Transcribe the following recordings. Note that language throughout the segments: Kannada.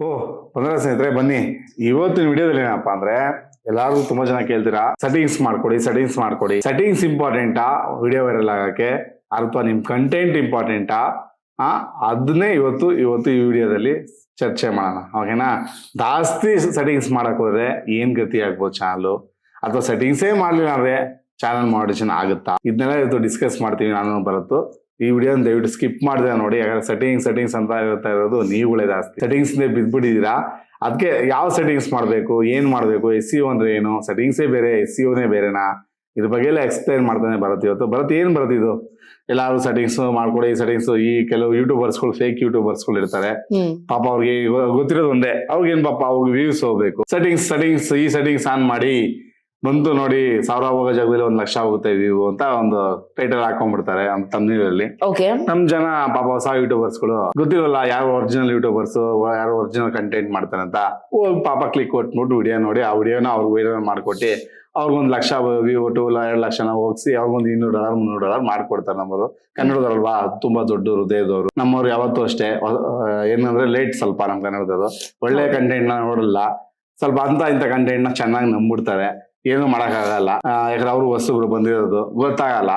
ಓಹ್ ಬಂದ್ರೆ ಸ್ನೇಹಿತರೆ, ಬನ್ನಿ. ಇವತ್ತಿನ ವಿಡಿಯೋದಲ್ಲಿ ಏನಪ್ಪ ಅಂದ್ರೆ ಎಲ್ಲಾರು ತುಂಬಾ ಜನ ಕೇಳ್ತೀರಾ ಸೆಟ್ಟಿಂಗ್ಸ್ ಮಾಡ್ಕೊಡಿ ಸೆಟ್ಟಿಂಗ್ಸ್ ಮಾಡ್ಕೊಡಿ. ಸೆಟ್ಟಿಂಗ್ಸ್ ಇಂಪಾರ್ಟೆಂಟಾ ವಿಡಿಯೋ ವೈರಲ್ ಆಗಕ್ಕೆ ಅಥವಾ ನಿಮ್ ಕಂಟೆಂಟ್ ಇಂಪಾರ್ಟೆಂಟಾ ಆ? ಅದನ್ನೇ ಇವತ್ತು ಇವತ್ತು ಈ ವಿಡಿಯೋದಲ್ಲಿ ಚರ್ಚೆ ಮಾಡೋಣ ಓಕೆನಾ ಜಾಸ್ತಿ ಸೆಟ್ಟಿಂಗ್ಸ್ ಮಾಡಕ್ ಹೋದ್ರೆ ಏನ್ ಗತಿ ಆಗ್ಬೋದು ಚಾನಲ್ ಅಥವಾ ಸೆಟ್ಟಿಂಗ್ಸೇ ಮಾಡ್ಲಿಲ್ಲ ಅಂದ್ರೆ ಚಾನಲ್ ಮಾಡಿಷನ್ ಆಗುತ್ತಾ? ಇದನ್ನೆಲ್ಲ ಇವತ್ತು ಡಿಸ್ಕಸ್ ಮಾಡ್ತೀವಿ, ನಾನು ಬರತ್ತು ಈ ವಿಡಿಯೋ ದಯವಿಟ್ಟು ಸ್ಕಿಪ್ ಮಾಡಿದೆ ನೋಡಿ. ಯಾಕಂದ್ರೆ ಸೆಟ್ಟಿಂಗ್ ಸೆಟ್ಟಿಂಗ್ಸ್ ಅಂತ ಇರ್ತಾ ಇರೋದು ನೀವುಗಳೇ ಜಾಸ್ತಿ. ಸೆಟ್ಟಿಂಗ್ಸ್ ಬಿದ್ಬಿಟ್ಟಿದ್ದೀರಾ? ಅದಕ್ಕೆ ಯಾವ ಸೆಟ್ಟಿಂಗ್ಸ್ ಮಾಡಬೇಕು? ಏನು ಮಾಡಬೇಕು? ಎಸ್ ಸಿ ಅಂದ್ರೆ ಏನು? ಸೆಟ್ಟಿಂಗ್ಸೇ ಬೇರೆ ಎಸ್ ಸಿ ಬೇರೆನಾ? ಇದ್ರ ಬಗ್ಗೆ ಎಲ್ಲ ಎಕ್ಸ್ಪ್ಲೈನ್ ಮಾಡ್ತಾನೆ ಬರುತ್ತೆ ಇವತ್ತು. ಬರುತ್ತೆ ಏನು ಬರುತ್ತೆ ಇದು? ಎಲ್ಲಾರು ಸೆಟ್ಟಿಂಗ್ಸ್ ಮಾಡ್ಕೊಡಿ ಸೆಟ್ಟಿಂಗ್ಸ್ ಈ ಕೆಲವು ಯೂಟ್ಯೂಬರ್ಸ್ಗಳು ಫೇಕ್ ಯೂಟ್ಯೂಬರ್ಸ್ಗಳು ಇರ್ತಾರೆ. ಪಾಪ ಅವ್ರಿಗೆ ಗೊತ್ತಿರೋದು ಒಂದೇ. ಅವ್ರಿಗೇನ್ ಪಾಪ? ಅವ್ರಿಗೆ ವ್ಯೂಸ್ ಹೋಗ್ಬೇಕು. ಸೆಟ್ಟಿಂಗ್ಸ್ ಸೆಟ್ಟಿಂಗ್ಸ್ ಈ ಸೆಟ್ಟಿಂಗ್ಸ್ ಆನ್ ಮಾಡಿ. ಬಂತು ನೋಡಿ ಸಾವಿರ ಹೋಗೋ ಜಾಗದಲ್ಲಿ ಒಂದ್ ಲಕ್ಷ ಹೋಗುತ್ತೆ ವ್ಯೂ ಅಂತ ಒಂದು ಟೈಟಲ್ ಹಾಕೊಂಡ್ಬಿಡ್ತಾರೆ ತಮ್ಮನಲ್ಲಿ ಓಕೆ ನಮ್ ಜನ ಪಾಪ ಹೊಸ ಯೂಟ್ಯೂಬರ್ಸ್ಗಳು ಗೊತ್ತಿರಲ್ಲ ಯಾರು ಒರಿಜಿನಲ್ ಯೂಟ್ಯೂಬರ್ಸ್ ಯಾರು ಒರಿಜಿನಲ್ ಕಂಟೆಂಟ್ ಮಾಡ್ತಾರೆ ಅಂತ. ಪಾಪ ಕ್ಲಿಕ್ ಕೊಟ್ಬಿಟ್ಟು ವಿಡಿಯೋ ನೋಡಿ ಆ ವಿಡಿಯೋನ ಅವ್ರಿಗೆ ವೈರಲ್ ಮಾಡ್ಕೊಟ್ಟು ಅವ್ರಿಗೊಂದು ಲಕ್ಷ ವ್ಯೂ ಟು ಎರಡು ಲಕ್ಷನ ಹೋಗಿಸಿ ಅವ್ರಿಗೊಂದು ಇನ್ನೂರು ಡಾಲರ್ ಮುನ್ನೂರು ಡಾಲರ್ ಮಾಡ್ಕೊಡ್ತಾರೆ ನಮ್ಮವರು. ಕನ್ನಡದಲ್ವಾ ತುಂಬಾ ದೊಡ್ಡ ಹೃದಯದವರು. ನಮ್ಮವ್ರು ಯಾವತ್ತೂ ಅಷ್ಟೇ. ಏನಂದ್ರೆ ಲೇಟ್ ಸ್ವಲ್ಪ ನಮ್ ಕನ್ನಡದವರು. ಒಳ್ಳೆ ಕಂಟೆಂಟ್ನ ನೋಡಲ್ಲ. ಸ್ವಲ್ಪ ಅಂತ ಇಂಥ ಕಂಟೆಂಟ್ನ ಚೆನ್ನಾಗಿ ನಂಬಿಡ್ತಾರೆ ಏನು ಮಾಡಕ್ಕಾಗಲ್ಲ. ಯಾಕಂದ್ರೆ ಅವರು ವಸ್ತುಗಳು ಬಂದಿರೋದು ಗೊತ್ತಾಗಲ್ಲ.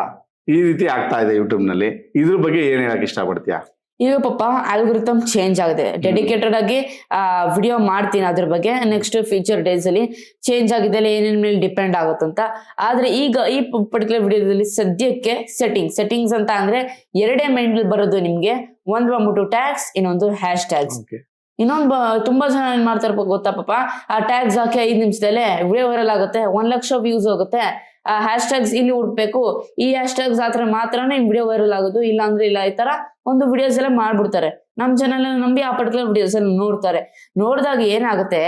ಈ ರೀತಿ ಆಗ್ತಾ ಇದೆ ಯೂಟ್ಯೂಬ್ನಲ್ಲಿ. ಇದ್ರ ಬಗ್ಗೆ ಏನ್ ಹೇಳಕ್ ಇಷ್ಟಪಡ್ತೀಯಾ? ಈಗ ಪಾಪ ಆಲ್ಗುರಿತಮ್ ಚೇಂಜ್ ಆಗಿದೆ. ಡೆಡಿಕೇಟೆಡ್ ಆಗಿ ವಿಡಿಯೋ ಮಾಡ್ತೀನಿ ಅದ್ರ ಬಗ್ಗೆ. ನೆಕ್ಸ್ಟ್ ಫ್ಯೂಚರ್ ಡೇಸ್ ಅಲ್ಲಿ ಚೇಂಜ್ ಆಗಿದೆ ಏನೇನ್ ಮೇಲೆ ಡಿಪೆಂಡ್ ಆಗುತ್ತಂತ ಆದ್ರೆ ಈಗ ಈ ಪರ್ಟಿಕ್ಯುಲರ್ ವಿಡಿಯೋದಲ್ಲಿ ಸದ್ಯಕ್ಕೆ ಸೆಟ್ಟಿಂಗ್ ಸೆಟ್ಟಿಂಗ್ಸ್ ಅಂತ ಅಂದ್ರೆ ಎರಡೇ ಮೈಂಡ್ ಬರೋದು ನಿಮ್ಗೆ. ಒಂದ್ ಬಂದ್ಬಿಟ್ಟು ಟ್ಯಾಗ್ಸ್ ಇನ್ನೊಂದು ಹ್ಯಾಶ್ ಟ್ಯಾಗ್ಸ್ ಇನ್ನೊಂದು ತುಂಬಾ ಜನ ಏನ್ ಮಾಡ್ತಾರೆ ಗೊತ್ತಪ್ಪ ಗೊತ್ತಾ ಪಾಪ? ಆ ಟ್ಯಾಗ್ಸ್ ಹಾಕಿ ಐದ್ ನಿಮಿಷದಲ್ಲೇ ವಿಡಿಯೋ ವೈರಲ್ ಆಗುತ್ತೆ, ಒಂದ್ ಲಕ್ಷ ವ್ಯೂಸ್ ಹೋಗುತ್ತೆ. ಆ ಹ್ಯಾಶ್ ಟ್ಯಾಗ್ಸ್ ಇಲ್ಲಿ ಹುಡ್ಬೇಕು ಈ ಹ್ಯಾಶ್ ಟ್ಯಾಗ್ಸ್ ಆದ್ರೆ ಮಾತ್ರನೇ ವಿಡಿಯೋ ವೈರಲ್ ಆಗೋದು ಇಲ್ಲ ಅಂದ್ರೆ ಇಲ್ಲ, ಈ ತರ ಒಂದು ವಿಡಿಯೋಸ್ ಎಲ್ಲ ಮಾಡ್ಬಿಡ್ತಾರೆ. ನಮ್ ಚಾನಲ್ ನಂಬಿ ಆ ಪರ್ಟಿಕ್ಯುಲರ್ ವಿಡಿಯೋಸ್ ಎಲ್ಲ ನೋಡ್ತಾರೆ. ನೋಡಿದಾಗ ಏನಾಗುತ್ತೆ?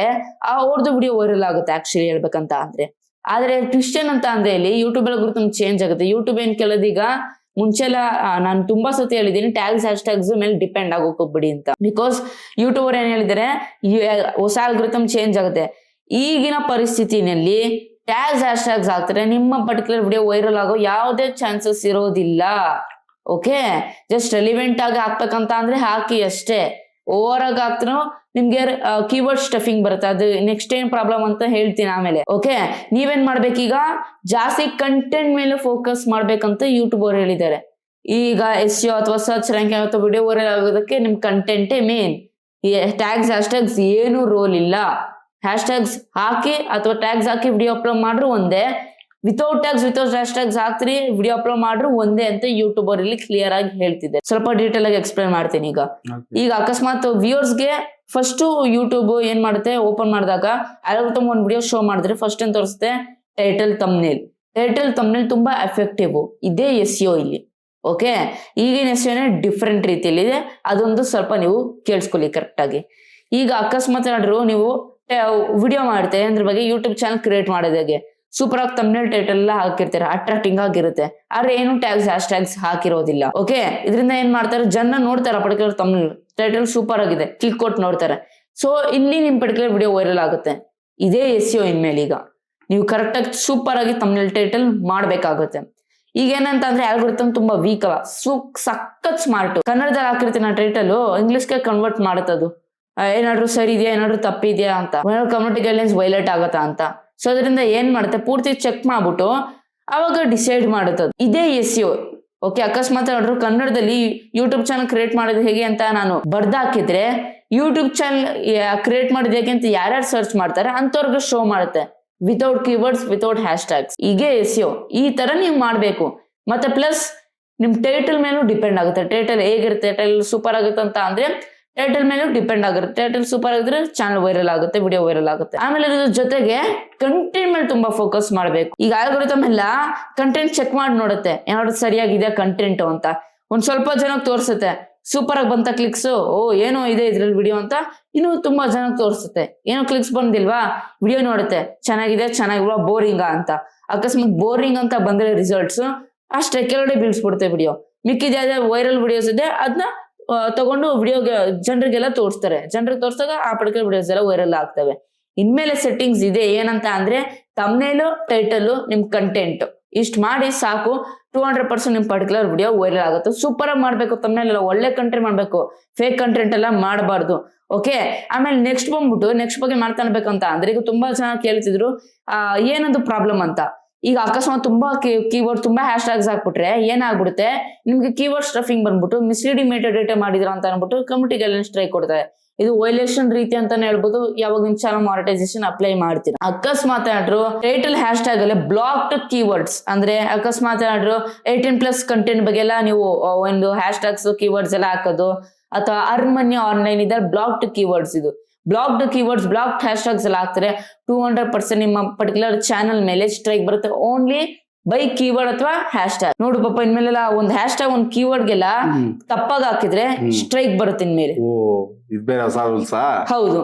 ಆ ಅವ್ರದ್ದು ವಿಡಿಯೋ ವೈರಲ್ ಆಗುತ್ತೆ ಆಕ್ಚುಲಿ ಹೇಳ್ಬೇಕಂತ ಅಂದ್ರೆ. ಆದ್ರೆ ಟ್ವಿಸ್ಟ್ ಅಂತ ಅಂದ್ರೆ ಇಲ್ಲಿ ಯೂಟ್ಯೂಬ್ ಎಲ್ಲ ಗುರುತು ಚೇಂಜ್ ಆಗುತ್ತೆ. ಯೂಟ್ಯೂಬ್ ಏನ್ ಕೇಳೋದೀಗ ಮುಂಚೆಲ್ಲ ನಾನು ತುಂಬಾ ಸತಿ ಹೇಳಿದ್ದೀನಿ ಟ್ಯಾಗ್ಸ್ ಹ್ಯಾಶ್ ಟ್ಯಾಗ್ಸ್ ಮೇಲೆ ಡಿಪೆಂಡ್ ಆಗೋಕ್ ಹೋಗ್ಬಿಡಿ ಅಂತ. ಬಿಕಾಸ್ ಯೂಟ್ಯೂಬರ್ ಏನ್ ಹೇಳಿದ್ರೆ ಹೊಸ ಅಲ್ಗೊರಿಥಮ್ ಚೇಂಜ್ ಆಗುತ್ತೆ. ಈಗಿನ ಪರಿಸ್ಥಿತಿನಲ್ಲಿ ಟ್ಯಾಗ್ಸ್ ಹ್ಯಾಶ್ ಟ್ಯಾಗ್ಸ್ ಹಾಕ್ತಾರೆ ನಿಮ್ಮ ಪರ್ಟಿಕ್ಯುಲರ್ ವಿಡಿಯೋ ವೈರಲ್ ಆಗೋ ಯಾವುದೇ ಚಾನ್ಸಸ್ ಇರೋದಿಲ್ಲ. ಓಕೆ ಜಸ್ಟ್ ರೆಲಿವೆಂಟ್ ಆಗಿ ಹಾಕ್ಬೇಕಂತ ಅಂದ್ರೆ ಹಾಕಿ ಅಷ್ಟೇ. ಓವರ್ ಆಗಿ ಆಗ್ತಾನೋ, ನಿಮ್ಗೆ ಕೀವರ್ಡ್ ಸ್ಟಫಿಂಗ್ ಬರುತ್ತೆ. ಅದು ನೆಕ್ಸ್ಟ್ ಏನ್ ಪ್ರಾಬ್ಲಮ್ ಅಂತ ಹೇಳ್ತೀನಿ ಆಮೇಲೆ. ಓಕೆ ನೀವೇನ್ ಮಾಡ್ಬೇಕೀಗ? ಜಾಸ್ತಿ ಕಂಟೆಂಟ್ ಮೇಲೆ ಫೋಕಸ್ ಮಾಡ್ಬೇಕಂತ ಯೂಟ್ಯೂಬ್ ಅವ್ರು ಹೇಳಿದ್ದಾರೆ. ಈಗ ಎಸ್ ಅಥವಾ ಸರ್ಚ್ ರ್ಯಾಂಕಿಂಗ್ ಅಥವಾ ವಿಡಿಯೋ ವೈರಲ್ ಆಗೋದಕ್ಕೆ ನಿಮ್ ಕಂಟೆಂಟೇ ಮೇನ್ ಟ್ಯಾಗ್ಸ್ ಹ್ಯಾಶ್ ಟ್ಯಾಗ್ಸ್ ಏನು ರೋಲ್ ಇಲ್ಲ. ಹ್ಯಾಶ್ ಟ್ಯಾಗ್ಸ್ ಹಾಕಿ ಅಥವಾ ಟ್ಯಾಗ್ಸ್ ಹಾಕಿ ವಿಡಿಯೋ ಅಪ್ಲೋಡ್ ಮಾಡ್ರು ಒಂದೇ. Without tags without hash tags ಹಾಕ್ತಿರಿ ವಿಡಿಯೋ ಅಪ್ಲೋಡ್ ಮಾಡ್ರು ಒಂದೇ ಅಂತ ಯೂಟ್ಯೂಬರ್ ಇಲ್ಲಿ ಕ್ಲಿಯರ್ ಆಗಿ ಹೇಳ್ತಿದೆ ಸ್ವಲ್ಪ ಡೀಟೇಲ್ ಆಗಿ ಎಕ್ಸ್ಪ್ಲೈನ್ ಮಾಡ್ತೀನಿ ಈಗ. ಈಗ ಅಕಸ್ಮಾತ್ ವ್ಯೂವರ್ಸ್ಗೆ ಫಸ್ಟ್ ಯೂಟ್ಯೂಬ್ ಏನ್ ಮಾಡುತ್ತೆ? ಓಪನ್ ಮಾಡಿದಾಗ ಅಲ್ಗೊರಿಥಮ್ ಒಂದು ವಿಡಿಯೋ ಶೋ ಮಾಡಿದ್ರೆ ಫಸ್ಟ್ ಏನ್ ತೋರಿಸುತ್ತೆ? ಟೈಟಲ್ ತಮ್ನೇಲ್ ಟೈಟಲ್ ತಮ್ನೇಲ್ ತುಂಬಾ ಎಫೆಕ್ಟಿವ್ ಇದೇ ಎಸ್ ಇಲ್ಲಿ. ಓಕೆ ಈಗಿನ ಎಸ್ ಡಿಫ್ರೆಂಟ್ ರೀತಿಯಲ್ಲಿದೆ ಅದೊಂದು ಸ್ವಲ್ಪ ನೀವು ಕೇಳಿಸ್ಕೊಳ್ಳಿ ಕರೆಕ್ಟ್ ಆಗಿ. ಈಗ ಅಕಸ್ಮಾತ್ ಏನಾದ್ರು ನೀವು ವಿಡಿಯೋ ಮಾಡ್ತೆ ಅದ್ರ ಬಗ್ಗೆ ಯೂಟ್ಯೂಬ್ ಚಾನಲ್ ಕ್ರಿಯೇಟ್ ಮಾಡೋದಾಗೆ ಹೇಗೆ. ಸೂಪರ್ ಆಗಿ ತಮ್ನೇಲ್ ಟೈಟಲ್ ಎಲ್ಲ ಹಾಕಿರ್ತಾರೆ ಅಟ್ರಾಕ್ಟಿಂಗ್ ಆಗಿರುತ್ತೆ. ಆದ್ರೆ ಏನು ಟ್ಯಾಗ್ಸ್ ಹ್ಯಾಶ್ ಟ್ಯಾಗ್ಸ್ ಹಾಕಿರೋದಿಲ್ಲ ಓಕೆ ಇದರಿಂದ ಏನ್ ಮಾಡ್ತಾರೆ ಜನ ನೋಡ್ತಾರೆ ಪರ್ಟಿಕ್ಯುಲರ್ ತಮ್ನೇಲ್ ಟೈಟಲ್ ಸೂಪರ್ ಆಗಿದೆ ಕ್ಲಿಕ್ ಕೊಟ್ಟು ನೋಡ್ತಾರೆ. ಸೊ ಇಲ್ಲಿ ನಿಮ್ ಪರ್ಟಿಕ್ಯುಲರ್ ವಿಡಿಯೋ ವೈರಲ್ ಆಗುತ್ತೆ. ಇದೇ ಎಸ್ ಯು ಇನ್ಮೇಲೆ ಈಗ. ನೀವು ಕರೆಕ್ಟ್ ಆಗಿ ಸೂಪರ್ ಆಗಿ ತಮ್ನೇಲ್ ಟೈಟಲ್ ಮಾಡ್ಬೇಕಾಗುತ್ತೆ. ಈಗ ಏನಂತ ಅಂದ್ರೆ ಆಲ್ಗೊರಿಥಮ್ ತುಂಬಾ ವೀಕ್ ಅಲ್ಲ ಸುಕ್ ಸಖತ್ ಸ್ಮಾರ್ಟ್ ಕನ್ನಡದಲ್ಲಿ ಹಾಕಿರ್ತೀನಿ ಟೈಟಲ್ ಇಂಗ್ಲಿಷ್ಗೆ ಕನ್ವರ್ಟ್ ಮಾಡುತ್ತದು. ಏನಾದ್ರು ಸರಿ ಇದೆಯಾ, ಏನಾದ್ರು ತಪ್ಪಿದೆಯಾ ಅಂತ. ಕಮ್ಯುನಿಟಿ ಗೈಡ್ಲೈನ್ಸ್ ವೈಲೇಟ್ ಆಗತ್ತಾ ಅಂತ. ಸೊ ಅದರಿಂದ ಏನ್ ಮಾಡುತ್ತೆ? ಪೂರ್ತಿ ಚೆಕ್ ಮಾಡ್ಬಿಟ್ಟು ಅವಾಗ ಡಿಸೈಡ್ ಮಾಡುತ್ತೆ. ಇದೇ ಎಸ್ ಯು ಓಕೆ ಅಕಸ್ಮಾತ್ ನೋಡ್ರು ಕನ್ನಡದಲ್ಲಿ ಯೂಟ್ಯೂಬ್ ಚಾನಲ್ ಕ್ರಿಯೇಟ್ ಮಾಡೋದು ಹೇಗೆ ಅಂತ ನಾನು ಬರ್ದಾಕಿದ್ರೆ ಯೂಟ್ಯೂಬ್ ಚಾನಲ್ ಕ್ರಿಯೇಟ್ ಮಾಡೋದು ಹೇಗೆ ಅಂತ ಯಾರ್ಯಾರು ಸರ್ಚ್ ಮಾಡ್ತಾರೆ ಅಂತವ್ರಿಗೆ ಶೋ ಮಾಡುತ್ತೆ. Without keywords without hash tags ಹೀಗೆ ಎಸ್ ಯು ಈ ತರ ನೀವು ಮಾಡಬೇಕು. ಮತ್ತೆ ಪ್ಲಸ್ ನಿಮ್ ಟೈಟಲ್ ಮೇಲೂ ಡಿಪೆಂಡ್ ಆಗುತ್ತೆ. ಟೈಟಲ್ ಹೇಗಿರುತ್ತೆ? ಟೈಟಲ್ ಸೂಪರ್ ಆಗುತ್ತೆ ಅಂತ ಅಂದ್ರೆ ಟೈಟಲ್ ಮೇಲೂ ಡಿಪೆಂಡ್ ಆಗಿರುತ್ತೆ ಏರ್ಟೆಲ್ ಸೂಪರ್ ಆಗಿದ್ರೆ ಚಾನಲ್ ವೈರಲ್ ಆಗುತ್ತೆ ವಿಡಿಯೋ ವೈರಲ್ ಆಗುತ್ತೆ. ಆಮೇಲೆ ಇದ್ರ ಜೊತೆಗೆ ಕಂಟೆಂಟ್ ಮೇಲೆ ತುಂಬಾ ಫೋಕಸ್ ಮಾಡ್ಬೇಕು. ಈಗ ಆಲ್ಗೊರಿಥಮ್ ಎಲ್ಲ ಕಂಟೆಂಟ್ ಚೆಕ್ ಮಾಡಿ ನೋಡುತ್ತೆ. ಏನಾದ್ರು ಸರಿಯಾಗಿದೆ ಕಂಟೆಂಟ್ ಅಂತ. ಒಂದ್ ಸ್ವಲ್ಪ ಜನಕ್ಕೆ ತೋರಿಸುತ್ತೆ. ಸೂಪರ್ ಆಗಿ ಬಂತ ಕ್ಲಿಕ್ಸ್ ಓ, ಏನೋ ಇದೆ ಇದ್ರಲ್ಲಿ ವಿಡಿಯೋ ಅಂತ. ಇನ್ನು ತುಂಬಾ ಜನಕ್ಕೆ ತೋರಿಸುತ್ತೆ. ಏನೋ ಕ್ಲಿಕ್ಸ್ ಬಂದಿಲ್ವಾ? ವಿಡಿಯೋ ನೋಡುತ್ತೆ. ಚೆನ್ನಾಗಿದೆ ಚೆನ್ನಾಗಿಲ್ವಾ? ಬೋರಿಂಗ ಅಂತ. ಅಕಸ್ಮಾತ್ ಬೋರಿಂಗ್ ಅಂತ ಬಂದ್ರೆ ರಿಸಲ್ಟ್ಸ್ ಅಷ್ಟೇ. ಕೆಲವಡೆ ಬೀಳ್ಸ್ಬಿಡುತ್ತೆ ವಿಡಿಯೋ ಮಿಕ್ಕಿದ ವೈರಲ್ ವಿಡಿಯೋಸ್ ಇದೆ. ಅದನ್ನ ತಗೊಂಡು ವಿಡಿಯೋ ಜನರಿಗೆಲ್ಲ ತೋರಿಸ್ತಾರೆ. ಜನರಿಗೆ ತೋರಿಸಿದಾಗ ಆ ಪರ್ಟಿಕ್ಯುಲರ್ ವಿಡಿಯೋಸ್ ಎಲ್ಲ ವೈರಲ್ ಆಗ್ತವೆ. ಇನ್ಮೇಲೆ ಸೆಟ್ಟಿಂಗ್ಸ್ ಇದೆ. ಏನಂತ ಅಂದ್ರೆ ತಮ್ನೇಲು ಟೈಟಲ್ ನಿಮ್ ಕಂಟೆಂಟ್ ಇಷ್ಟು ಮಾಡಿ ಸಾಕು. ಟೂ ಹಂಡ್ರೆಡ್ ಪರ್ಸೆಂಟ್ ನಿಮ್ ಪರ್ಟಿಕ್ಯುಲರ್ ವಿಡಿಯೋ ವೈರಲ್ ಆಗುತ್ತೆ. ಸೂಪರ್ ಆಗಿ ಮಾಡ್ಬೇಕು. ತಮ್ಮನೆಲ್ಲ ಒಳ್ಳೆ ಕಂಟೆಂಟ್ ಮಾಡ್ಬೇಕು. ಫೇಕ್ ಕಂಟೆಂಟ್ ಎಲ್ಲ ಮಾಡಬಾರ್ದು. ಓಕೆ ಆಮೇಲೆ ನೆಕ್ಸ್ಟ್ ಬಂದ್ಬಿಟ್ಟು ನೆಕ್ಸ್ಟ್ ಬಗ್ಗೆ ಮಾತಾಡ್ಬೇಕಂತ ಅಂದ್ರೆ ಈಗ ತುಂಬಾ ಜನ ಕೇಳ್ತಿದ್ರು ಏನದು ಪ್ರಾಬ್ಲಮ್ ಅಂತ. ಈಗ ಅಕಸ್ಮಾತ್ ತುಂಬಾ ಕೀವರ್ಡ್ ತುಂಬಾ ಹ್ಯಾಶ್ ಟ್ಯಾಗ್ಸ್ ಹಾಕ್ಬಿಟ್ರೆ ಏನಾಗ್ಬಿಡುತ್ತೆ? ನಿಮ್ಗೆ ಕೀವರ್ಡ್ ಸ್ಟಫಿಂಗ್ ಬಂದ್ಬಿಟ್ಟು ಮಿಸ್ಲೀಡಿಂಗ್ ಡೇಟಾ ಮಾಡಿದ್ರ ಅಂತ ಅನ್ಬಿಟ್ಟು ಕಮಿಟಿ ಗೆಲ್ಲ ಸ್ಟ್ರೈಕ್ ಕೊಡ್ತಾರೆ. ಇದು ವೈಲೇಷನ್ ರೀತಿ ಅಂತಾನೆ ಹೇಳ್ಬೋದು. ಯಾವಾಗ ನಿಮ್ ಚಾನಲ್ ಮಾನಿಟೈಸೇಷನ್ ಅಪ್ಲೈ ಮಾಡ್ತೀರಾ? ಅಕಸ್ಮಾತ್ ಏನಾದ್ರು ಟೈಟಲ್ ಹ್ಯಾಶ್ ಟ್ಯಾಗ್ ಅಲ್ಲಿ ಬ್ಲಾಕ್ಡ್ ಕೀವರ್ಡ್ಸ್ ಅಂದ್ರೆ ಅಕಸ್ಮಾತ್ ಏನಾದ್ರು ಏಯ್ಟೀನ್ ಪ್ಲಸ್ ಕಂಟೆಂಟ್ ಬಗ್ಗೆ ಎಲ್ಲ ನೀವು ಒಂದು ಹ್ಯಾಶ್ ಟ್ಯಾಗ್ಸ್ ಕೀವರ್ಡ್ಸ್ ಎಲ್ಲ ಹಾಕೋದು ಅಥವಾ ಅರ್ಮನ್ಯ ಆನ್ಲೈನ್ ಇದೆ ಬ್ಲಾಕ್ಡ್ ಕೀವರ್ಡ್ಸ್ ಇದು. Blocked keywords block hash tags ಎಲ್ಲ ಹಾಕ್ತಾರೆ. ಟೂ ಹಂಡ್ರೆಡ್ ಪರ್ಸೆಂಟ್ ನಿಮ್ಮ ಪರ್ಟಿಕ್ಯುಲರ್ ಚಾನಲ್ ಮೇಲೆ ಸ್ಟ್ರೈಕ್ ಬರುತ್ತೆ. ಓನ್ಲಿ ಬೈ ಕೀವರ್ಡ್ ಅಥವಾ ಹ್ಯಾಶ್ ಟ್ಯಾಗ್ ನೋಡು ಪಾಪ ಇನ್ಮೇಲೆಲ್ಲ ಒಂದು ಹ್ಯಾಶ್ ಟ್ಯಾಗ್ ಒಂದು ಕೀವರ್ಡ್ಗೆಲ್ಲ ತಪ್ಪಾಗಿ ಹಾಕಿದ್ರೆ ಸ್ಟ್ರೈಕ್ ಬರುತ್ತೆ ಇನ್ಮೇಲೆ. ಹೌದು.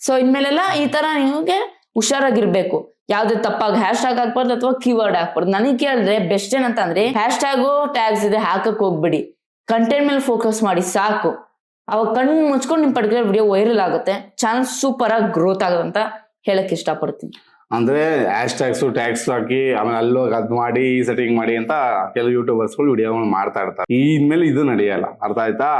ಸೊ ಇನ್ಮೇಲೆಲ್ಲ ಈ ತರ ನಿಮಗೆ ಹುಷಾರಾಗಿರ್ಬೇಕು. ಯಾವ್ದು ತಪ್ಪಾಗಿ ಹ್ಯಾಶ್ ಟ್ಯಾಗ್ ಹಾಕ್ಬಾರ್ದು ಅಥವಾ ಕೀವರ್ಡ್ ಹಾಕ್ಬಾರ್ದು. ನನಗೆ ಕೇಳಿದ್ರೆ ಬೆಸ್ಟ್ ಏನಂತಂದ್ರೆ ಹ್ಯಾಶ್ ಟ್ಯಾಗು ಟ್ಯಾಗ್ಸ್ ಇದೆ ಹಾಕಕ್ ಹೋಗ್ಬಿಡಿ. ಕಂಟೆಂಟ್ ಮೇಲೆ ಫೋಕಸ್ ಮಾಡಿ ಸಾಕು. ಅವಾಗ ಕಣ್ಣು ಮುಚ್ಕೊಂಡು ನಿಮ್ ಪರ್ಟಿಕ್ಯುಲರ್ ವಿಡಿಯೋ ವೈರಲ್ ಆಗುತ್ತೆ. ಚಾನಲ್ ಸೂಪರ್ ಆಗಿ ಗ್ರೋತ್ ಆಗುತ್ತೆ ಅಂತ ಹೇಳಕ್ ಇಷ್ಟಪಡ್ತೀನಿ. ಅಂದ್ರೆ ಹ್ಯಾಶ್ ಟ್ಯಾಗ್ಸ್ ಟ್ಯಾಕ್ಸ್ ಹಾಕಿ ಆಮೇಲೆ ಅಲ್ಲೋಗಿ ಅದ್ ಮಾಡಿ, ಈ ಸೆಟ್ಟಿಂಗ್ ಮಾಡಿ ಅಂತ ಕೆಲವು ಯೂಟ್ಯೂಬರ್ಸ್ಗಳು ವಿಡಿಯೋ ಮಾಡ್ತಾ ಇರ್ತಾರೆ. ಮೇಲೆ ಇದು ನಡೆಯಲ್ಲ. ಅರ್ಥ ಆಯ್ತಾ?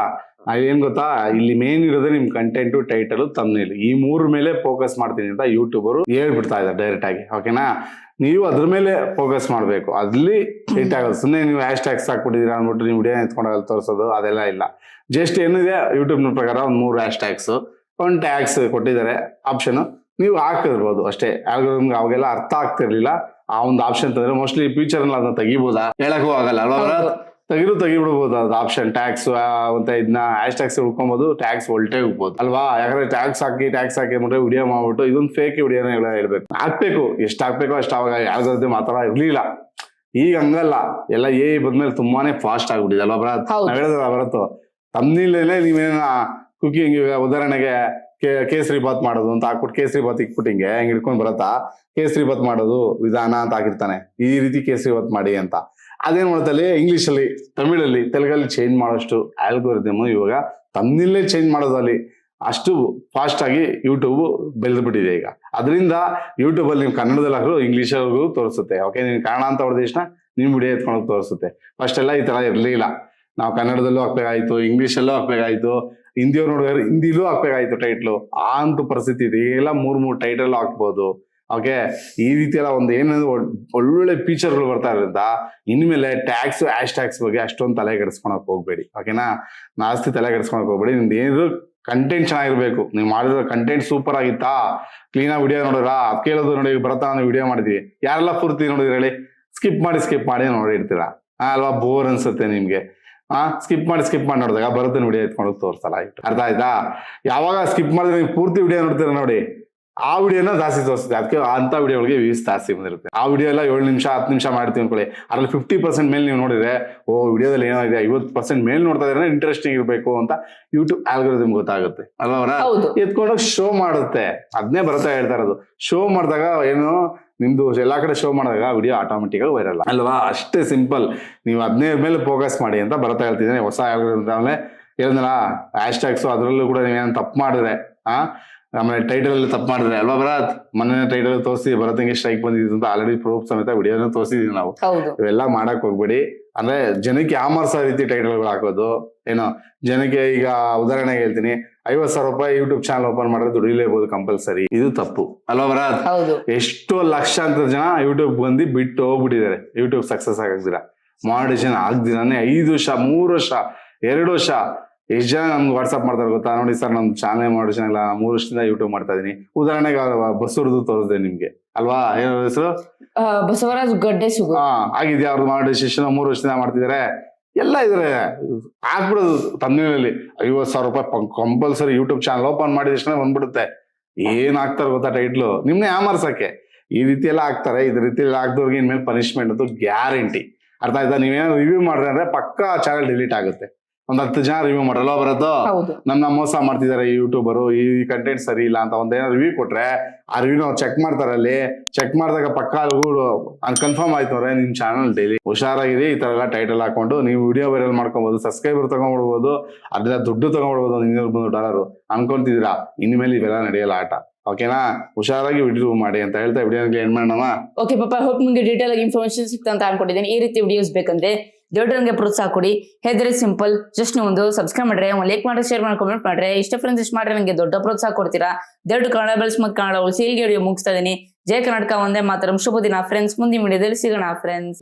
ಏನ್ ಗೊತ್ತಾ? ಇಲ್ಲಿ ಮೇನ್ ಇರೋದೇ ನಿಮ್ ಕಂಟೆಂಟ್ ಟೈಟಲ್ ತಮ್ನೇಲ್ ಈ ಮೂರ್ ಮೇಲೆ ಫೋಕಸ್ ಮಾಡ್ತೀನಿ ಅಂತ ಯೂಟ್ಯೂಬರು ಹೇಳ್ಬಿಡ್ತಾ ಇದ್ದಾರೆ ಡೈರೆಕ್ಟ್ ಆಗಿ. ಓಕೆನಾ ನೀವು ಅದ್ರ ಮೇಲೆ ಫೋಕಸ್ ಮಾಡಬೇಕು. ಅಲ್ಲಿ ಹಿಟ್ ಆಗಲ್ಲ ಸುಮ್ಮನೆ ನೀವು ಹ್ಯಾಶ್ ಟ್ಯಾಗ್ಸ್ ಹಾಕ್ಬಿಟ್ಟಿದ್ದೀರಾ ಅಂದ್ಬಿಟ್ಟು ನೀವು ವಿಡಿಯೋ ಎತ್ಕೊಂಡೋಗಿ ತೋರಿಸೋದು ಅದೆಲ್ಲ ಇಲ್ಲ. ಜಸ್ಟ್ ಏನಿದೆ ಯೂಟ್ಯೂಬ್ನ ಪ್ರಕಾರ ಒಂದು ಮೂರು ಹ್ಯಾಶ್ ಟ್ಯಾಗ್ಸ್ ಒಂದು ಟ್ಯಾಗ್ಸ್ ಕೊಟ್ಟಿದ್ದಾರೆ ಆಪ್ಷನ್ ನೀವು ಹಾಕಿರ್ಬೋದು ಅಷ್ಟೇ. ನಿಮ್ಗೆ ಅವಾಗೆಲ್ಲ ಅರ್ಥ ಆಗ್ತಿರ್ಲಿಲ್ಲ. ಆ ಒಂದು ಆಪ್ಷನ್ ತಂದ್ರೆ ಮೋಸ್ಟ್ಲಿ ಫ್ಯೂಚರ್ ಅಲ್ಲಿ ಅದನ್ನ ತೆಗಿಬೋದಾ? ಹೇಳಕ್ಕೂ ಆಗಲ್ಲ ಅಲ್ವಾ. ತೆಗಿರು ತೆಗಿಬಿಡ್ಬೋದು ಅದು ಆಪ್ಷನ್ ಟ್ಯಾಕ್ಸ್ ಅಂತ ಇದನ್ನ ಹ್ಯಾಶ್ ಟ್ಯಾಕ್ಸ್ ಹುಡ್ಕೊಬೋದು ಟ್ಯಾಕ್ಸ್ ಒಲ್ಟೆ ಹೋಗ್ಬೋದು. ಅಲ್ವಾ? ಯಾಕಂದ್ರೆ ಟ್ಯಾಕ್ಸ್ ಹಾಕಿ ಟ್ಯಾಕ್ಸ್ ಹಾಕಿ ಅಂದ್ರೆ ವಿಡಿಯೋ ಮಾಡ್ಬಿಟ್ಟು ಇದೊಂದು ಫೇಕ್ ವಿಡಿಯೋನ ಎಲ್ಲ ಹೇಳ್ಬೇಕು. ಹಾಕ್ಬೇಕು. ಎಷ್ಟು ಹಾಕ್ಬೇಕು ಅಷ್ಟು ಅವಾಗ ಯಾವ್ದಾದ್ರು ಮಾತಾಡ ಇರ್ಲಿಲ್ಲ. ಈಗ ಹಂಗಲ್ಲ. ಎಲ್ಲ ಏ ಬಂದ್ಮೇಲೆ ತುಂಬಾನೇ ಫಾಸ್ಟ್ ಆಗ್ಬಿಟ್ಟಿದೆ. ಅಲ್ವಾ ಭರತ್? ಹೇಳಿದ್ರ ಭರತ್? ತಮ್ಮನಿಲ್ಲೇ ನೀವೇನ ಕುಕಿಂಗ್ ಈಗ ಉದಾಹರಣೆಗೆ ಕೇಸರಿ ಬಾತ್ ಮಾಡೋದು ಅಂತ ಹಾಕ್ಬಿಟ್ಟು ಕೇಸರಿ ಬಾತ್ ಇಕ್ಬಿಟ್ಟು ಹಿಂಗೆ ಹಿಂಗೆ ಹಿಡ್ಕೊಂಡ್ ಬರತ್ತಾ? ಕೇಸರಿ ಬಾತ್ ಮಾಡೋದು ವಿಧಾನ ಅಂತ ಹಾಕಿರ್ತಾನೆ. ಈ ರೀತಿ ಕೇಸರಿ ಬಾತ್ ಮಾಡಿ ಅಂತ. ಅದೇನ್ ಮಾಡ್ತಲ್ಲಿ ಅಲ್ಲಿ ತಮಿಳಲ್ಲಿ ತೆಲುಗಲ್ಲಿ ಚೇಂಜ್ ಮಾಡೋಷ್ಟು ಆಲ್ಗೋರಿದಮ್ ಇವಾಗ ತನ್ನಿಲ್ಲೇ ಚೇಂಜ್ ಮಾಡೋದಲ್ಲಿ ಅಷ್ಟು ಫಾಸ್ಟ್ ಆಗಿ ಯೂಟ್ಯೂಬ್ ಬೆಳೆದ್ಬಿಟ್ಟಿದೆ ಈಗ. ಅದರಿಂದ ಯೂಟ್ಯೂಬ್ ಅಲ್ಲಿ ನೀವು ಕನ್ನಡದಲ್ಲಿ ಹಾಕಿದ್ರು ಇಂಗ್ಲಿಷ್ ತೋರಿಸುತ್ತೆ. ಓಕೆ ನೀನು ಕನ್ನಡ ಅಂತ ಹೊಡೆದ ತಕ್ಷಣ ನಿಮ್ ವಿಡಿಯೋ ಎತ್ಕೊಂಡು ತೋರಿಸುತ್ತೆ. ಫಸ್ಟ್ ಎಲ್ಲ ಈ ತರ ಇರಲಿಲ್ಲ. ನಾವು ಕನ್ನಡದಲ್ಲೂ ಹಾಕ್ಬೇಕಾಯ್ತು, ಇಂಗ್ಲಿಷಲ್ಲೂ ಹಾಕ್ಬೇಕಾಯ್ತು, ಹಿಂದಿಯವ್ರು ನೋಡಿದ್ರೆ ಹಿಂದಿಲೂ ಹಾಕ್ಬೇಕಾಯ್ತು ಟೈಟ್ಲು ಆ ಅಂತೂ ಪರಿಸ್ಥಿತಿ ಇದೆ. ಈಗೆಲ್ಲ ಮೂರು ಮೂರು ಟೈಟಲ್ ಹಾಕ್ಬೋದು. ಓಕೆ ಈ ರೀತಿಯೆಲ್ಲ ಒಂದು ಏನಂದ್ರೆ ಒಳ್- ಒಳ್ಳೊಳ್ಳೆ ಫೀಚರ್ಗಳು ಬರ್ತಾ ಇರೋದ್ರಿಂದ ಇನ್ಮೇಲೆ ಟ್ಯಾಕ್ಸ್ ಆ್ಯಶ್ ಟ್ಯಾಕ್ಸ್ ಬಗ್ಗೆ ಅಷ್ಟೊಂದು ತಲೆ ಕೆಡಿಸ್ಕೊಳಕ್ ಹೋಗ್ಬೇಡಿ. ಓಕೆನಾ ಜಾಸ್ತಿ ತಲೆ ಕೆಡಿಸ್ಕೊಳಕ್ ಹೋಗ್ಬೇಡಿ. ನಿಮ್ದು ಏನಿದ್ರು ಕಂಟೆಂಟ್ ಚೆನ್ನಾಗಿರ್ಬೇಕು. ನೀವು ಮಾಡಿರೋ ಕಂಟೆಂಟ್ ಸೂಪರ್ ಆಗಿತ್ತಾ? ಕ್ಲೀನಾಗಿ ವಿಡಿಯೋ ನೋಡಿದ್ರಾ? ಅದು ಕೇಳೋದು ನೋಡಿ ಬರ್ತಾ ವಿಡಿಯೋ ಮಾಡಿದ್ವಿ. ಯಾರೆಲ್ಲ ಪೂರ್ತಿ ನೋಡಿದ್ರೆ ಹೇಳಿ? ಸ್ಕಿಪ್ ಮಾಡಿ ಸ್ಕಿಪ್ ಮಾಡಿ ನೋಡಿರ್ತೀರಾ? ಅಲ್ವಾ? ಬೋರ್ ಅನ್ಸುತ್ತೆ ನಿಮಗೆ. ಆ ಸ್ಕಿಪ್ ಮಾಡಿ ಸ್ಕಿಪ್ ಮಾಡಿ ನೋಡಿದಾಗ ಬರುತ್ತೆ ವಿಡಿಯೋ ಎತ್ಕೊಂಡು ತೋರಿಸಲ್ಲ. ಆಯ್ತು. ಅರ್ಥ ಆಯ್ತಾ? ಯಾವಾಗ ಸ್ಕಿಪ್ ಮಾಡಿದ್ರೆ ನೀವು ಪೂರ್ತಿ ವಿಡಿಯೋ ನೋಡ್ತೀರಾ ನೋಡಿ? ಆ ವಿಡಿಯೋನ ಜಾಸ್ತಿ ತೋರಿಸುತ್ತೆ ಅದಕ್ಕೆ ಅಂತ ವಿಡಿಯೋಗಳಿಗೆ ವ್ಯೂಸ್ ಜಾಸ್ತಿ ಬಂದಿರುತ್ತೆ. ಆ ವಿಡಿಯೋ ಎಲ್ಲ ಏಳು ನಿಮಿಷ ಹತ್ತು ನಿಮಿಷ ಮಾಡ್ತೀವಿ ಅನ್ಕೊಳ್ಳಿ. ಅದ್ರಲ್ಲಿ ಫಿಫ್ಟಿ ಪರ್ಸೆಂಟ್ ಮೇಲೆ ನೀವು ನೋಡಿದ್ರೆ ಓ ವಿಡಿಯೋದಲ್ಲಿ ಏನೋ ಇದೆ ಐವತ್ತು ಪರ್ಸೆಂಟ್ ಮೇಲೆ ನೋಡ್ತಾ ಇದ್ರೆ ಇಂಟ್ರೆಸ್ಟಿಂಗ್ ಇರಬೇಕು ಅಂತ ಯೂಟ್ಯೂಬ್ ಆಲ್ಗೋರಿದಮ್ ಗೊತ್ತಾಗುತ್ತೆ. ಅಲ್ವಾ ಎತ್ಕೊಂಡೋಗಿ ಶೋ ಮಾಡುತ್ತೆ. ಅದನ್ನೇ ಬರ್ತಾ ಹೇಳ್ತಾ ಇರೋದು. ಶೋ ಮಾಡಿದಾಗ ಏನು ನಿಮ್ದು ಎಲ್ಲಾ ಕಡೆ ಶೋ ಮಾಡಿದಾಗ ವಿಡಿಯೋ ಆಟೋಮೆಟಿಕ್ ಆಗಿ ವೈರಲ್ ಅಲ್ವಾ? ಅಷ್ಟೇ ಸಿಂಪಲ್ ನೀವು ಅದನ್ನೇ ಮೇಲೆ ಫೋಕಸ್ ಮಾಡಿ ಅಂತ ಬರ್ತಾ ಹೇಳ್ತಿದ್ದೀನಿ. ಹೊಸ ಆಮೇಲೆ ಹೇಳಿದ್ನಲ್ಲ ಹ್ಯಾಶ್ ಟ್ಯಾಗ್ಸು ಅದರಲ್ಲೂ ಕೂಡ ನೀವೇನು ತಪ್ಪು ಮಾಡಿದ್ರೆ ಆ? ಆಮೇಲೆ ಟೈಟಲ್ ಅಲ್ಲಿ ತಪ್ಪು ಮಾಡಿದ್ರೆ ಅಲ್ವಾ ಭರತ್? ಮೊನ್ನೆ ಟೈಟಲ್ ತೋರಿಸಿ ಭರತ್ಗೆ ಸ್ಟ್ರೈಕ್ ಬಂದಿದ್ದು ಅಂತ ಆಲ್ರೆಡಿ ಪ್ರೂಫ್ ಸಮೇತ ವಿಡಿಯೋನ ತೋರಿಸಿದೀವಿ ನಾವು. ಇವೆಲ್ಲ ಮಾಡಕ್ ಹೋಗ್ಬೇಡಿ. ಅಂದ್ರೆ ಜನಕ್ಕೆ ಯಾಮರ್ಸೋ ರೀತಿ ಟೈಟಲ್ಗಳು ಹಾಕೋದು. ಏನೋ ಜನಕ್ಕೆ ಈಗ ಉದಾಹರಣೆಗೆ ಹೇಳ್ತೀನಿ ಐವತ್ ಸಾವಿರ ರೂಪಾಯಿ ಯೂಟ್ಯೂಬ್ ಚಾನಲ್ ಓಪನ್ ಮಾಡಿದ್ರೆ ದುಡಿಲೇಬಹುದು ಕಂಪಲ್ಸರಿ ಇದು ತಪ್ಪು. ಅಲ್ವಾ ಭರತ್? ಎಷ್ಟೋ ಲಕ್ಷಾಂತರ ಜನ ಯೂಟ್ಯೂಬ್ ಬಂದು ಬಿಟ್ಟು ಹೋಗ್ಬಿಟ್ಟಿದ್ದಾರೆ. YouTube success ಆಗದಿರ. ಮಾಡಿಷನ್ ಆಗ್ದಿರಾನೆ ಐದು ವರ್ಷ ಮೂರು ವರ್ಷ ಎರಡು ವರ್ಷ ಎಷ್ಟು ಜನ ನಮ್ಗೆ ವಾಟ್ಸಪ್ ಮಾಡ್ತಾರೆ ಗೊತ್ತಾ? ನೋಡಿ ಸರ್ ನಮ್ಮ ಚಾನಲ್ ಮಾಡೋ ಇಲ್ಲ ಮೂರು ವರ್ಷದಿಂದ ಯೂಟ್ಯೂಬ್ ಮಾಡ್ತಾ ಇದೀನಿ. ಉದಾಹರಣೆಗೆ ಬಸ್ಸೂರ್ದು ತೋರಿಸಿದೆ ನಿಮ್ಗೆ. ಅಲ್ವಾ? ಏನೋ ಹೆಸರು? ಬಸವರಾಜ್ ಗಡ್ಡೆ ಸುಗು ಹಾ ಆಗಿದ್ಯಾ? ಅವ್ರದ್ದು ಮಾಡೋ ಶಿಕ್ಷಣ ಮೂರು ವರ್ಷದಿಂದ ಮಾಡ್ತಿದ್ದಾರೆ. ಎಲ್ಲ ಇದ್ರೆ. ಆಗ್ಬಿಡೋದು ತಂದಿನಲ್ಲಿ ಐವತ್ತು ಸಾವಿರ ರೂಪಾಯಿ ಕಂಪಲ್ಸರಿ ಯೂಟ್ಯೂಬ್ ಚಾನಲ್ ಓಪನ್ ಮಾಡಿದ ತಕ್ಷಣ ಬಂದ್ಬಿಡುತ್ತೆ. ಏನ್ ಆಗ್ತಾರೆ ಗೊತ್ತಾ ಟೈಟ್ಲು ನಿಮ್ನೆ ಯಾಮರ್ಸಕ್ಕೆ ಈ ರೀತಿ ಎಲ್ಲ ಆಗ್ತಾರೆ. ಇದ್ರ ರೀತಿ ಎಲ್ಲ ಆಗ್ದವ್ರಿಗೆ ಇನ್ಮೇಲೆ ಪನಿಷ್ಮೆಂಟ್ ಅದು ಗ್ಯಾರಂಟಿ ಅರ್ಥ ಆಯ್ತಾ? ನೀವೇನೋ ರಿವ್ಯೂ ಮಾಡಿದ್ರೆ ಅಂದ್ರೆ ಪಕ್ಕಾ ಚಾನಲ್ ಡಿಲೀಟ್ ಆಗುತ್ತೆ. ಒಂದ್ ಹತ್ತು ಜನ ರಿವ್ಯೂ ಮಾಡಲ್ಲ ಬರೋದು ನನ್ನ ಮೋಸ ಮಾಡ್ತಿದ್ದಾರೆ ಈ ಯೂಟ್ಯೂಬರು ಈ ಕಂಟೆಂಟ್ ಸರಿ ಇಲ್ಲ ಅಂತ ಒಂದೇನೋ ರಿವ್ಯೂ ಕೊಟ್ರೆ ಆ ರಿವ್ಯೂ ಅವ್ರು ಚೆಕ್ ಮಾಡ್ತಾರೆ ಅಲ್ಲಿ ಚೆಕ್ ಮಾಡಿದಾಗ ಪಕ್ಕ ಕನ್ಫರ್ಮ್ ಆಯ್ತು ಅವ್ರೆ ನಿಮ್ ಚಾನಲ್ ಡೈಲಿ ಹುಷಾರಾಗಿದೆ ಈ ತರ ಎಲ್ಲ ಟೈಟಲ್ ಹಾಕೊಂಡು ನೀವು ವಿಡಿಯೋ ವೈರಲ್ ಮಾಡ್ಕೊಬಹುದು ಸಬ್ಸ್ಕ್ರೈಬರ್ ತಗೊಂಡ್ಬಿಡ್ಬೋದು ಅದೆಲ್ಲ ದುಡ್ಡು ತಗೊಂಡ್ಬಿಡ್ಬೋದು ಇನ್ನೂರು ಬಂದು ಡಾಲರ್. ಅನ್ಕೊಂತಿದ್ದೀರಾ? ಇನ್ಮೇಲೆ ಇವೆಲ್ಲ ನಡೆಯಲ್ಲ ಆಟ. ಓಕೆನಾ ಹುಷಾರಾಗಿ ವಿಡಿಯೋ ಮಾಡಿ ಅಂತ ಹೇಳ್ತಾ ವಿಡಿಯೋ ಎಂಡ್ ಮಾಡೋಣ ಓಕೆ ಪಾಪ ಹೋಪ್ ನಿಮಗೆ ಡೀಟೇಲ್ ಆಗಿ ಇನ್ಫಾರ್ಮೇಶನ್ ಸಿಗ್ತಾ ಅಂತ ಅನ್ಕೊಂಡಿದ್ದೀನಿ. ಈ ರೀತಿ ವಿಡಿಯೋಸ್ ಬೇಕಂದ್ರೆ ದೇವ್ರಿಗೆ ಪ್ರೋತ್ಸಾಹ ಕೊಡಿ. ಹೆದ್ರೆ ಸಿಂಪಲ್. ಜಸ್ಟ್ ನೀವು ಒಂದು ಸಬ್ಸ್ಕ್ರೈಬ್ ಮಾಡ್ರೆ, ಒಂದು ಲೈಕ್ ಮಾಡ್ರೆ ಶೇರ್ ಮಾಡಿ ಕಮೆಂಟ್ ಮಾಡ್ರೆ. ಇಷ್ಟ ಫ್ರೆಂಡ್ಸ್ ಇಷ್ಟ ಮಾಡ್ರೆ ನನಗೆ ದೊಡ್ಡ ಪ್ರೋತ್ಸಾಹ ಕೊಡ್ತೀರಾ. ದೊಡ್ಡ ಕನ್ನಡ ಬೆಳೆಸ್ ಮತ್ತು ಕನ್ನಡ ಉಳಿಸಿ ಇಲ್ಲಿಗೆ ಮುಗಿಸ್ತಾ ಇದೀನಿ. ಜಯ ಕರ್ನಾಟಕ, ಒಂದೇ ಮಾತ್ರ. ಶುಭ ದಿನ ಫ್ರೆಂಡ್ಸ್ ಮುಂದಿನ ವಿಡಿಯೋದಲ್ಲಿ ಸಿಗೋಣ ಫ್ರೆಂಡ್ಸ್